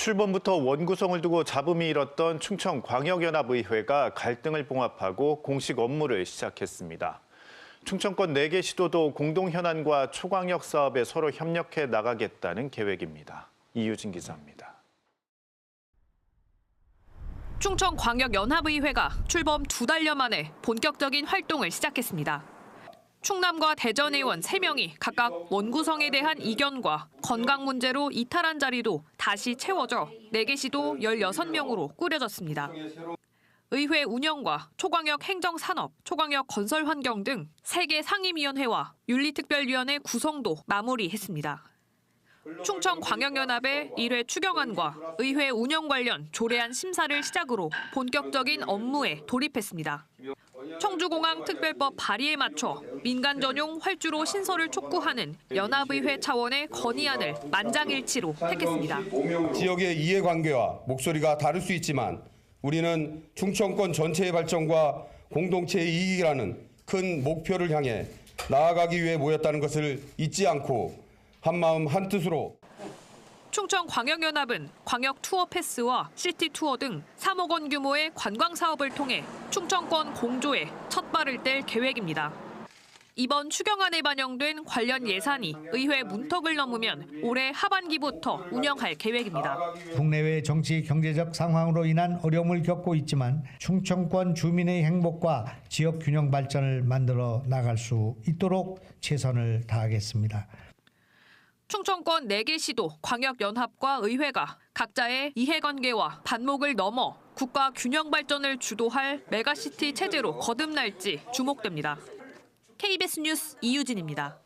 출범부터 원구성을 두고 잡음이 일었던 충청광역연합의회가 갈등을 봉합하고 공식 업무를 시작했습니다. 충청권 4개 시도도 공동 현안과 초광역 사업에 서로 협력해 나가겠다는 계획입니다. 이유진 기자입니다. 충청광역연합의회가 출범 두 달여 만에 본격적인 활동을 시작했습니다. 충남과 대전 의원 3명이 각각 원구성에 대한 이견과 건강 문제로 이탈한 자리도 다시 채워져 4개 시도 16명으로 꾸려졌습니다. 의회 운영과 초광역 행정산업, 초광역 건설 환경 등 3개 상임위원회와 윤리특별위원회 구성도 마무리했습니다. 충청광역연합의 1회 추경안과 의회 운영 관련 조례안 심사를 시작으로 본격적인 업무에 돌입했습니다. 청주공항 특별법 발의에 맞춰 민간 전용 활주로 신설을 촉구하는 연합의회 차원의 건의안을 만장일치로 택했습니다. 지역의 이해관계와 목소리가 다를 수 있지만 우리는 충청권 전체의 발전과 공동체의 이익이라는 큰 목표를 향해 나아가기 위해 모였다는 것을 잊지 않고 한마음 한뜻으로 충청광역연합은 광역 투어 패스와 시티 투어 등 3억 원 규모의 관광 사업을 통해 충청권 공조에 첫 발을 뗄 계획입니다. 이번 추경안에 반영된 관련 예산이 의회 문턱을 넘으면 올해 하반기부터 운영할 계획입니다. 국내외 정치 경제적 상황으로 인한 어려움을 겪고 있지만 충청권 주민의 행복과 지역 균형 발전을 만들어 나갈 수 있도록 최선을 다하겠습니다. 충청권 4개 시도 광역연합과 의회가 각자의 이해관계와 반목을 넘어 국가 균형 발전을 주도할 메가시티 체제로 거듭날지 주목됩니다. KBS 뉴스 이유진입니다.